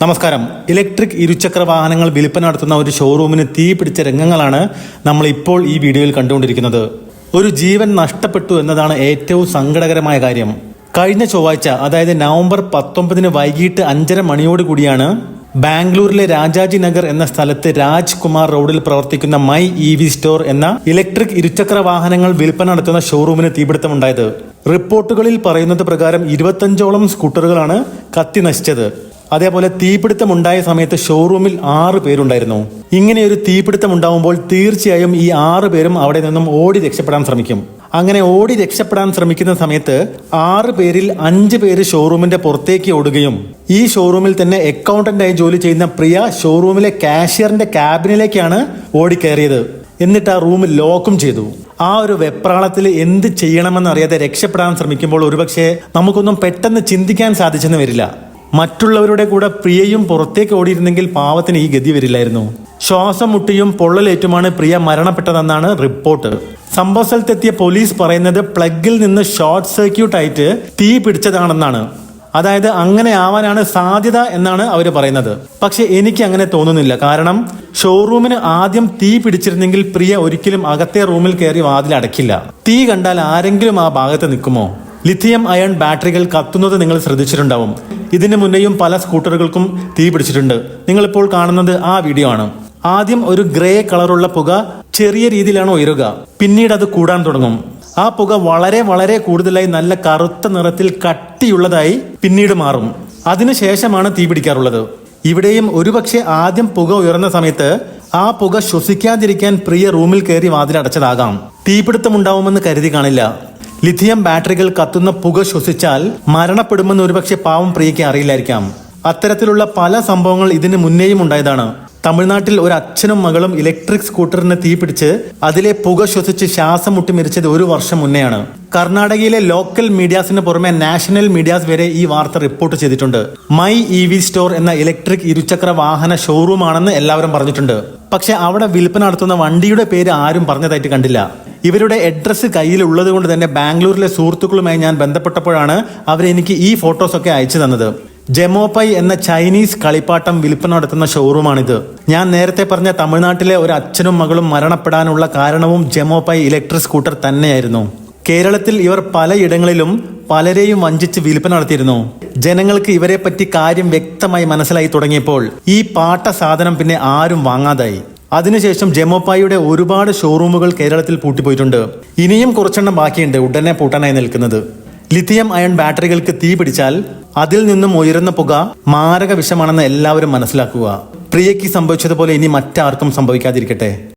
നമസ്കാരം. ഇലക്ട്രിക് ഇരുചക്ര വാഹനങ്ങൾ വിൽപ്പന നടത്തുന്ന ഒരു ഷോറൂമിന് തീ പിടിച്ച രംഗങ്ങളാണ് നമ്മൾ ഇപ്പോൾ ഈ വീഡിയോയിൽ കണ്ടുകൊണ്ടിരിക്കുന്നത്. ഒരു ജീവൻ നഷ്ടപ്പെട്ടു എന്നതാണ് ഏറ്റവും സങ്കടകരമായ കാര്യം. കഴിഞ്ഞ ചൊവ്വാഴ്ച അതായത് നവംബർ പത്തൊമ്പതിന് വൈകിട്ട് അഞ്ചര മണിയോട് കൂടിയാണ് ബാംഗ്ലൂരിലെ രാജാജി നഗർ എന്ന സ്ഥലത്ത് രാജ്കുമാർ റോഡിൽ പ്രവർത്തിക്കുന്ന മൈ ഇ വി സ്റ്റോർ എന്ന ഇലക്ട്രിക് ഇരുചക്ര വാഹനങ്ങൾ വിൽപ്പന നടത്തുന്ന ഷോറൂമിന് തീപിടുത്തമുണ്ടായത്. റിപ്പോർട്ടുകളിൽ പറയുന്നത് പ്രകാരം ഇരുപത്തഞ്ചോളം സ്കൂട്ടറുകളാണ് കത്തി നശിച്ചത് അതേപോലെ തീപിടുത്തം ഉണ്ടായ സമയത്ത് ഷോറൂമിൽ ആറ് പേരുണ്ടായിരുന്നു. ഇങ്ങനെ ഒരു തീപിടുത്തം ഉണ്ടാവുമ്പോൾ തീർച്ചയായും ഈ ആറ് പേരും അവിടെ നിന്നും ഓടി രക്ഷപ്പെടാൻ ശ്രമിക്കും. അങ്ങനെ ഓടി രക്ഷപ്പെടാൻ ശ്രമിക്കുന്ന സമയത്ത് ആറ് പേരിൽ അഞ്ച് പേര് ഷോറൂമിന്റെ പുറത്തേക്ക് ഓടുകയും ഈ ഷോറൂമിൽ തന്നെ അക്കൗണ്ടന്റായി ജോലി ചെയ്യുന്ന പ്രിയ ഷോറൂമിലെ കാഷ്യറിന്റെ ക്യാബിനിലേക്കാണ് ഓടിക്കയറിയത് എന്നിട്ട് ആ റൂം ലോക്കും ചെയ്തു. ആ ഒരു വെപ്രാളത്തിൽ എന്ത് ചെയ്യണമെന്നറിയാതെ രക്ഷപ്പെടാൻ ശ്രമിക്കുമ്പോൾ ഒരുപക്ഷെ നമുക്കൊന്നും പെട്ടെന്ന് ചിന്തിക്കാൻ സാധിച്ചെന്ന് വരില്ല. മറ്റുള്ളവരുടെ കൂടെ പ്രിയയും പുറത്തേക്ക് ഓടിയിരുന്നെങ്കിൽ പാവത്തിന് ഈ ഗതി വരില്ലായിരുന്നു. ശ്വാസം മുട്ടിയും പൊള്ളലേറ്റുമാണ് പ്രിയ മരണപ്പെട്ടതെന്നാണ് റിപ്പോർട്ട്. സംഭവ സ്ഥലത്തെത്തിയ പോലീസ് പറയുന്നത് പ്ലഗിൽ നിന്ന് ഷോർട്ട് സർക്യൂട്ട് ആയിട്ട് തീ പിടിച്ചതാണെന്നാണ്. അതായത് അങ്ങനെ ആവാനാണ് സാധ്യത എന്നാണ് അവർ പറയുന്നത്. പക്ഷെ എനിക്ക് അങ്ങനെ തോന്നുന്നില്ല. കാരണം ഷോറൂമിന് ആദ്യം തീ പിടിച്ചിരുന്നെങ്കിൽ പ്രിയ ഒരിക്കലും അകത്തെ റൂമിൽ കയറി വാതിൽ അടക്കില്ല. തീ കണ്ടാൽ ആരെങ്കിലും ആ ഭാഗത്ത് നിൽക്കുമോ? ലിഥിയം അയൺ ബാറ്ററികൾ കത്തുന്നത് നിങ്ങൾ ശ്രദ്ധിച്ചിട്ടുണ്ടാവും. ഇതിന് മുന്നേയും പല സ്കൂട്ടറുകൾക്കും തീ പിടിച്ചിട്ടുണ്ട്. നിങ്ങളിപ്പോൾ കാണുന്നത് ആ വീഡിയോ ആണ്. ആദ്യം ഒരു ഗ്രേ കളറുള്ള പുക ചെറിയ രീതിയിലാണ് ഉയരുക. പിന്നീട് അത് കൂടാൻ തുടങ്ങും. ആ പുക വളരെ വളരെ കൂടുതലായി നല്ല കറുത്ത നിറത്തിൽ കട്ടിയുള്ളതായി പിന്നീട് മാറും. അതിനുശേഷമാണ് തീ പിടിക്കാറുള്ളത്. ഇവിടെയും ഒരുപക്ഷെ ആദ്യം പുക ഉയർന്ന സമയത്ത് ആ പുക ശ്വസിക്കാതിരിക്കാൻ പ്രിയ റൂമിൽ കയറി വാതിലടച്ചതാകാം. തീപിടുത്തമുണ്ടാവുമെന്ന് കരുതി കാണില്ല. ലിഥിയം ബാറ്ററികൾ കത്തുന്ന പുക ശ്വസിച്ചാൽ മരണപ്പെടുമെന്ന് ഒരുപക്ഷെ പാവം പ്രിയയ്ക്ക് അറിയില്ലായിരിക്കാം. അത്തരത്തിലുള്ള പല സംഭവങ്ങൾ ഇതിന് മുന്നേയും ഉണ്ടായതാണ്. തമിഴ്നാട്ടിൽ ഒരു അച്ഛനും മകളും ഇലക്ട്രിക് സ്കൂട്ടറിന് തീപിടിച്ച് അതിലെ പുക ശ്വസിച്ച് ശ്വാസം മുട്ടി മരിച്ചത് ഒരു വർഷം മുന്നെയാണ്. കർണാടകയിലെ ലോക്കൽ മീഡിയാസിന് പുറമെ നാഷണൽ മീഡിയാസ് വരെ ഈ വാർത്ത റിപ്പോർട്ട് ചെയ്തിട്ടുണ്ട്. മൈ ഇ വി സ്റ്റോർ എന്ന ഇലക്ട്രിക് ഇരുചക്ര വാഹന ഷോറൂം ആണെന്ന് എല്ലാവരും പറഞ്ഞിട്ടുണ്ട്. പക്ഷെ അവിടെ വിൽപ്പന നടത്തുന്ന വണ്ടിയുടെ പേര് ആരും പറഞ്ഞതായിട്ട് കണ്ടില്ല. ഇവരുടെ അഡ്രസ്സ് കയ്യിലുള്ളത് കൊണ്ട് തന്നെ ബാംഗ്ലൂരിലെ സുഹൃത്തുക്കളുമായി ഞാൻ ബന്ധപ്പെട്ടപ്പോഴാണ് അവരെനിക്ക് ഈ ഫോട്ടോസൊക്കെ അയച്ചു തന്നത്. ജെമോപൈ എന്ന ചൈനീസ് കളിപ്പാട്ടം വിൽപ്പന നടത്തുന്ന ഷോറൂമാണിത് ഞാൻ നേരത്തെ പറഞ്ഞ തമിഴ്നാട്ടിലെ ഒരു അച്ഛനും മകളും മരണപ്പെടാനുള്ള കാരണവും ജെമോപൈ ഇലക്ട്രിക് സ്കൂട്ടർ തന്നെയായിരുന്നു. കേരളത്തിൽ ഇവർ പലയിടങ്ങളിലും പലരെയും വഞ്ചിച്ച് വിൽപ്പന നടത്തിയിരുന്നു. ജനങ്ങൾക്ക് ഇവരെ പറ്റി കാര്യം വ്യക്തമായി മനസ്സിലായി തുടങ്ങിയപ്പോൾ ഈ പാട്ട സാധനം പിന്നെ ആരും വാങ്ങാതായി. അതിനുശേഷം ജെമോപ്പായുടെ ഒരുപാട് ഷോറൂമുകൾ കേരളത്തിൽ പൂട്ടിപ്പോയിട്ടുണ്ട്. ഇനിയും കുറച്ചെണ്ണം ബാക്കിയുണ്ട് ഉടനെ പൂട്ടാനായി നിൽക്കുന്നത്. ലിഥിയം അയൺ ബാറ്ററികൾക്ക് തീ പിടിച്ചാൽ അതിൽ നിന്നും ഉയരുന്ന പുക മാരക വിഷമാണെന്ന് എല്ലാവരും മനസ്സിലാക്കുക. പ്രിയയ്ക്ക് സംഭവിച്ചതുപോലെ ഇനി മറ്റാർക്കും സംഭവിക്കാതിരിക്കട്ടെ.